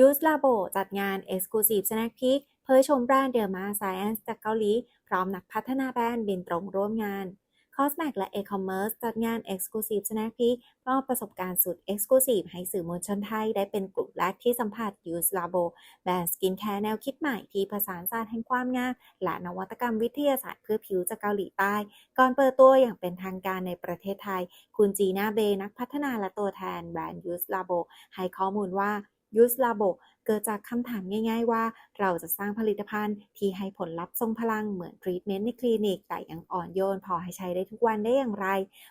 Use Labo จัดงาน Exclusive Snack Peek เผยชมแบรนด์ Derma Science จากเกาหลี พร้อมนักพัฒนาแบรนด์บินตรงร่วมงาน Cosmac และ e-commerce จัดงาน Exclusive Snack Peek มอบประสบการณ์สุด Exclusive ให้สื่อมวลชนไทยได้เป็นกลุ่มแรกที่สัมผัส Use Labo แบรนด์สกินแคร์แนวคิดใหม่ที่ผสานศาสตร์แห่งความงามและนวัตกรรมวิทยาศาสตร์เพื่อผิวจากเกาหลีใต้ ก่อนเปิดตัวอย่างเป็นทางการในประเทศไทย คุณจีน่าเบนักพัฒนาและตัวแทนแบรนด์ Use Labo ให้ข้อมูลว่า Use Labo เกิดจากคำถามง่าย ๆ ว่า เราจะสร้างผลิตภัณฑ์ที่ให้ผลลัพธ์ทรงพลังเหมือนทรีทเมนต์ในคลินิก แต่ยังอ่อนโยนพอให้ใช้ได้ทุกวันได้อย่างไร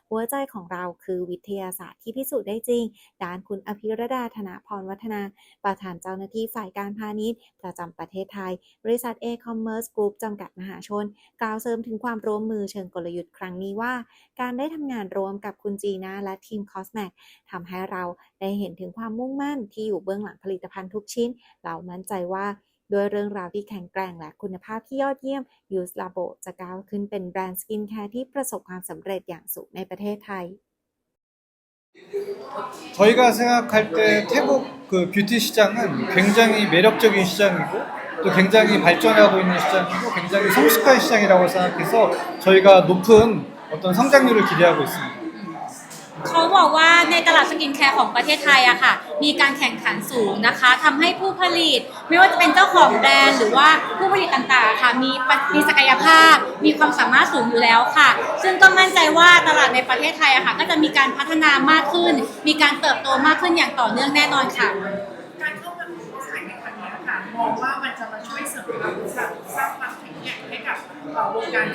หัวใจของเราคือวิทยาศาสตร์ที่พิสูจน์ได้จริง ด้านคุณอภิรดาธนาพรวัฒนา ประธานเจ้าหน้าที่ฝ่ายการพาณิชย์ ประจำประเทศไทย บริษัท e-commerce group จำกัดมหาชน กล่าวเสริมถึงความร่วมมือเชิงกลยุทธ์ครั้งนี้ว่า การได้ทำงานร่วมกับคุณจีน่าและทีม Cosmac ทำให้เราได้เห็นถึงความมุ่งมั่นที่อยู่เบื้องหลังผลิตภัณฑ์ทุกชเรามั่นใจว่าด้วยเรื่องราวที่แข็งแกร่งและคุณภาพที่ยอดเยี่ยม Use Labo จะก้าวขึ้นเป็นแบรนด์สกินแคร์ที่ประสบความสำเร็จอย่างสูงในประเทศไทย 저희가 생각할 때 태국 그 뷰티 시장은 굉장히 매력적인 시장이고 또 굉장히 발전하고 있는 시장이고 굉장히 성숙한 시장이라고 생각해서 저희가 높은 어떤 성장률을 기대하고 있습니다. เขาบอกว่าในตลาดสกินแคร์ของประเทศไทยอะค่ะ มีการแข่งขันสูงนะคะทำให้ผู้ผลิต ไม่ว่าจะเป็นเจ้าของแบรนด์หรือว่าผู้ผลิตต่างๆค่ะ มีมีศักยภาพ มีความสามารถสูงอยู่แล้วค่ะ ซึ่งก็มั่นใจว่าตลาดในประเทศไทยอะค่ะ ก็จะมีการพัฒนามากขึ้น มีการเติบโตมากขึ้นอย่างต่อเนื่องแน่นอนค่ะ การเข้ามาของสายในครั้งนี้ค่ะ มองว่ามันจะมาช่วยเสริมความรู้สึกสร้าง 어, 뭐 그냥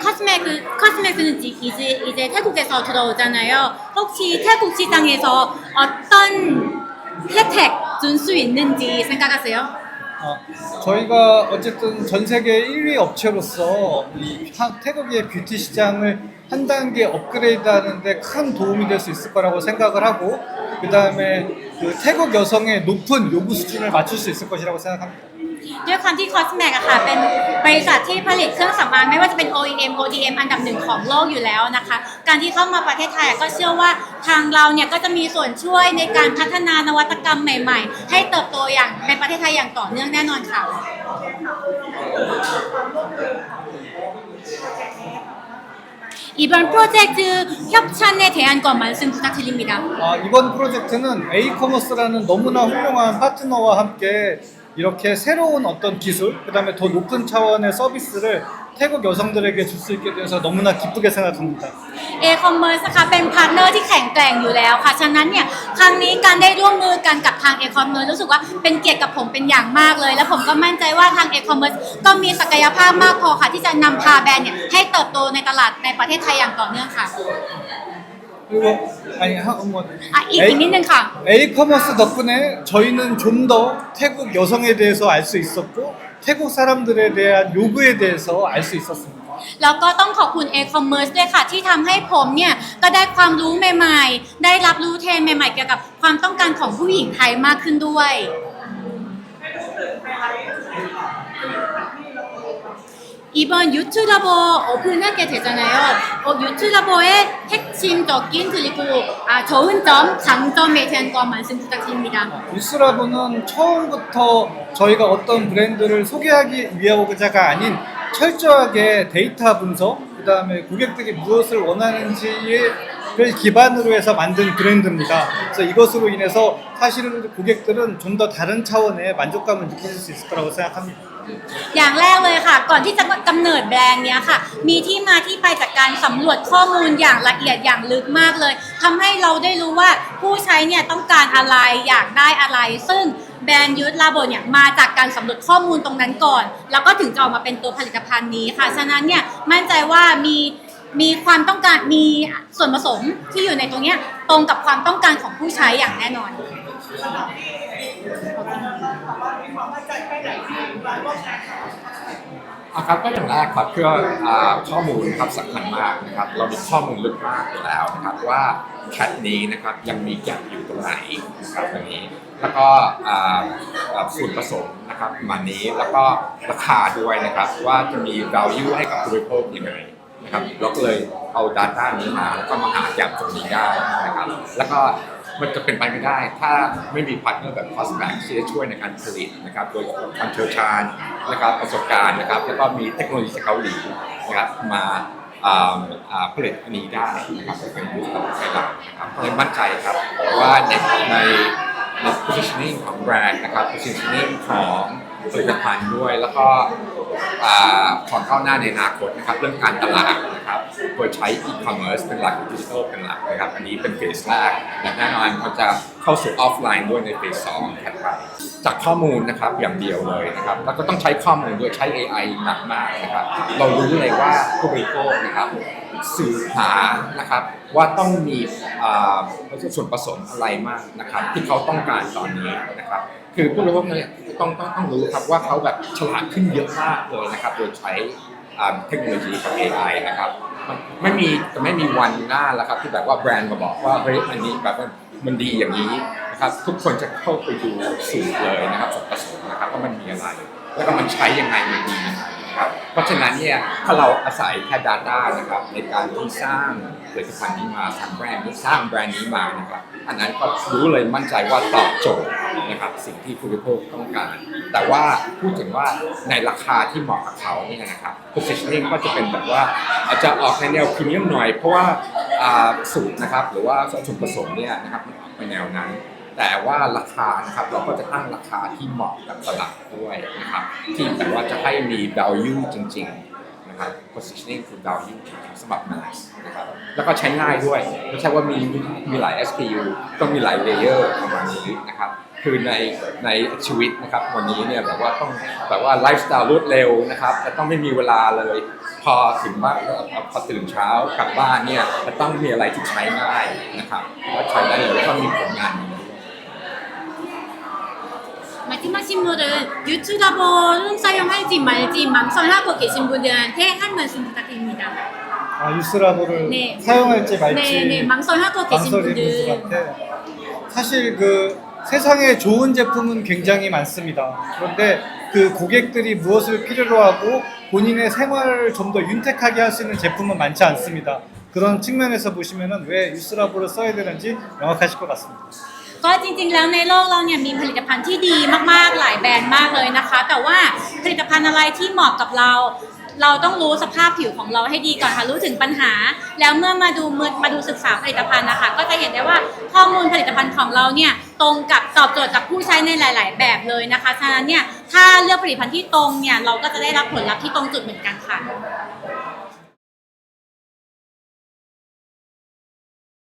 카스맥스, 카스맥스는 지- 이제, 이제 태국에서 들어오잖아요. 혹시 태국 시장에서 어떤 혜택 줄 수 있는지 생각하세요? 아, 저희가 어쨌든 전 세계 1위 업체로서 이 태국의 뷰티 시장을 한 단계 업그레이드 하는데 큰 도움이 될 수 있을 거라고 생각을 하고 그다음에 그 태국 여성의 높은 요구 수준을 맞출 수 있을 것이라고 생각합니다. ด้วยความที่ Cosmac อะค่ะเป็นบริษัทที่ผลิตเครื่องสำอางไม่ว่าจะเป็น OEM ODM อันดับหนึ่งของโลกอยู่แล้วนะคะ การที่เข้ามาประเทศไทยอะก็เชื่อว่าทางเราเนี่ยก็จะมีส่วนช่วยในการพัฒนานวัตกรรมใหม่ ๆ ให้เติบโตอย่างในประเทศไทยอย่างต่อเนื่องแน่นอนค่ะ 이번 프로젝트 협찬에 대한 것 말씀 부탁드립니다. 아, 이번 프로젝트는 에이커머스라는 너무나 훌륭한 파트너와 함께 이렇게 새로운 어떤 기술, 그 다음에 더 높은 차원의 서비스를 태국 여성들에게 줄 수 있게 돼서 너무나 기쁘게 생각합니다. เอคอมเมิร์ซนะคะเป็นพาร์ทเนอร์ที่แข็งแกร่งอยู่แล้วค่ะ ฉะนั้นเนี่ยครั้งนี้การได้ร่วมมือกันกับทางเอคอมเมิร์ซรู้สึกว่าเป็นเกียรติกับผมเป็นอย่างมากเลย และผมก็มั่นใจว่าทางเอคอมเมิร์ซก็มีศักยภาพมากพอค่ะ ที่จะนำพาแบรนด์เนี่ยให้เติบโตในตลาดในประเทศไทยอย่างต่อเนื่องค่ะ 그리고 아니 한 뭐, อ่ะอีกอีกนิดนึงค่ะ 에이커머스 덕분에 저희는 좀 더 태국 여성에 대해서 알 수 있었고 태국 사람들에 대한 요구에 대해서 알 수 있었습니다. แล้วก็ต้องขอบคุณ e-commerce ด้วยค่ะ ที่ทำให้ผมเนี่ยก็ได้ความรู้ใหม่ๆ ได้รับรู้เทรนด์ใหม่ๆ เกี่ยวกับความต้องการของผู้หญิงไทยมากขึ้นด้วย 이번 유튜라보 오픈하게 되잖아요. 어, 유튜라보의 핵심적인 그리고 아, 좋은 점, 장점에 대한 것 말씀 부탁드립니다. 뉴스라보는 처음부터 저희가 어떤 브랜드를 소개하기 위하고자가 아닌 철저하게 데이터 분석, 그 다음에 고객들이 무엇을 원하는지를 기반으로 해서 만든 브랜드입니다. 그래서 이것으로 인해서 사실은 고객들은 좀 더 다른 차원의 만족감을 느끼실 수 있을 거라고 생각합니다. อย่างแรกเลยค่ะ ก่อนที่จะกำเนิดแบรนด์เนี้ยค่ะ มีที่มาที่ไปจากการสำรวจข้อมูลอย่างละเอียดอย่างลึกมากเลยทำให้เราได้รู้ว่าผู้ใช้เนี่ยต้องการอะไรอยากได้อะไร ซึ่งแบรนด์ยูทลาโบเนี่ยมาจากการสำรวจข้อมูลตรงนั้นก่อน แล้วก็ถึงจะออกมาเป็นตัวผลิตภัณฑ์นี้ค่ะ ฉะนั้นเนี่ยมั่นใจว่ามีมีความต้องการมีส่วนผสมที่อยู่ในตรงเนี้ยตรงกับความต้องการของผู้ใช้อย่างแน่นอน อะครับก็อย่างแรกครับเพื่อข้อมูลครับสำคัญมากนะครับเรามีข้อมูลลึกมากอยู่แล้วนะครับว่าแคทนี้นะครับยังมีแกลบอยู่ตรงไหนนะครับตรงนี้ แล้วก็ส่วนผสมนะครับมันนี้แล้วก็ราคาด้วยนะครับว่าจะมี value ให้กับผู้บริโภคยังไงนะครับเราก็เลยเอา Data นี้มาแล้วก็มาหาแกลบตรงนี้ได้นะครับแล้วก็ มันจะเป็นไปไม่ได้ ถ้าไม่มีพาร์ทเนอร์แบบ Cosmax ที่จะช่วยในการผลิตนะครับ โดยความเชี่ยวชาญนะครับประสบการณ์นะครับ แล้วก็มีเทคโนโลยีจากเกาหลีนะครับมาผลิตอันนี้ได้นะครับเป็นยุคต่อไปหลังนะครับก็เลยมั่นใจครับว่าในใน positioning ของแบรนด์นะครับ positioning ของผลิตภัณฑ์ด้วยแล้วก็ ความก้าวหน้าในอนาคตนะครับเรื่องการตลาดนะครับโดยใช้ e-commerce เป็นหลักดิจิทัลเป็นหลักนะครับอันนี้เป็นเฟสแรกและแน่นอนเขาจะเข้าสู่ออฟไลน์ด้วยในเฟสสองถัดไปจากข้อมูลนะครับอย่างเดียวเลยนะครับแล้วก็ต้องใช้ข้อมูลด้วยใช้ AI หนักมากนะครับเรารู้เลยว่าผู้บริโภคนะครับสื่อหานะครับว่าต้องมีอ่าส่วนผสมอะไรมากนะครับที่เขาต้องการตอนนี้นะครับ คือผู้บริโภคเนี่ยต้องต้องต้องรู้ครับว่าเขาแบบฉลาดขึ้นเยอะมากเลยนะครับโดยใช้เทคโนโลยีกับ AI นะครับไม่มีจะไม่มีวันหน้าแล้วครับที่แบบว่าแบรนด์มาบอกว่าเฮ้ยอันนี้แบบมันดีอย่างนี้นะครับทุกคนจะเข้าไปดูสูตรเลยนะครับส่วนผสมนะครับว่ามันมีอะไร แล้วก็มันใช้ยังไงมันดียังไง เพราะฉะนั้นเนี่ยถ้าเราอาศัยแค่ Data นะครับในการที่สร้างผลิตภัณฑ์นี้มาสร้างแบรนด์นี้สร้างแบรนด์นี้มานะครับอันนั้นก็รู้เลยมั่นใจว่าตอบโจทย์นะครับสิ่งที่ผู้บริโภคต้องการ แต่ว่าพูดถึงว่าในราคาที่เหมาะกับเขาเนี่ยนะครับ positioning ก็จะเป็นแบบว่าอาจจะออกในแนวพรีเมียมหน่อย เพราะว่าอ่าสูตรนะครับหรือว่าส่วนผสมเนี่ยนะครับมันออกไปแนวนั้น แต่ว่าราคานะครับเราก็จะตั้งราคาที่เหมาะกับตลาดด้วยนะครับที่แบบว่าจะให้มี value จริงๆนะครับ positioning คือ value สำหรับ mass นะครับแล้วก็ใช้ง่ายด้วยไม่ใช่ว่ามีมีหลาย SKU ต้องมีหลาย layer ประมาณนี้นะครับคือในในชีวิตนะครับวันนี้เนี่ยแบบว่าต้องแบบว่าไลฟ์สไตล์รวดเร็วนะครับจะต้องไม่มีเวลาเลย พอถึงบ้านพอตื่นเช้ากลับบ้านเนี่ยจะต้องมีอะไรที่ใช้ง่ายนะครับแล้วใช้ได้เลยแล้วก็มีผลงานดี 마지막 신문은 유튜버를 사용할지 말지 망설하고 계신 분들한테 한 말씀 부탁드립니다. 아, 유스라보를 네. 사용할지 말지 네, 네. 망설하고 계신 분들한테 사실 그 세상에 좋은 제품은 굉장히 많습니다. 그런데 그 고객들이 무엇을 필요로 하고 본인의 생활을 좀 더 윤택하게 할 수 있는 제품은 많지 않습니다. 그런 측면에서 보시면 왜 유스라보를 써야 되는지 명확하실 것 같습니다. ก็จริงๆ แล้วในโลกเราเนี่ยมีผลิตภัณฑ์ที่ดีมากๆหลายแบรนด์มากเลยนะคะ แต่ว่าผลิตภัณฑ์อะไรที่เหมาะกับเรา เราต้องรู้สภาพผิวของเราให้ดีก่อนค่ะรู้ถึงปัญหา แล้วเมื่อมาดูมือมาดูศึกษาผลิตภัณฑ์นะคะ ก็จะเห็นได้ว่าข้อมูลผลิตภัณฑ์ของเราเนี่ยตรงกับตอบโจทย์กับผู้ใช้ในหลาย ๆ แบบเลยนะคะฉะนั้นเนี่ยถ้าเลือกผลิตภัณฑ์ที่ตรงเนี่ยเราก็จะได้รับผลลัพธ์ที่ตรงจุดเหมือนกันค่ะ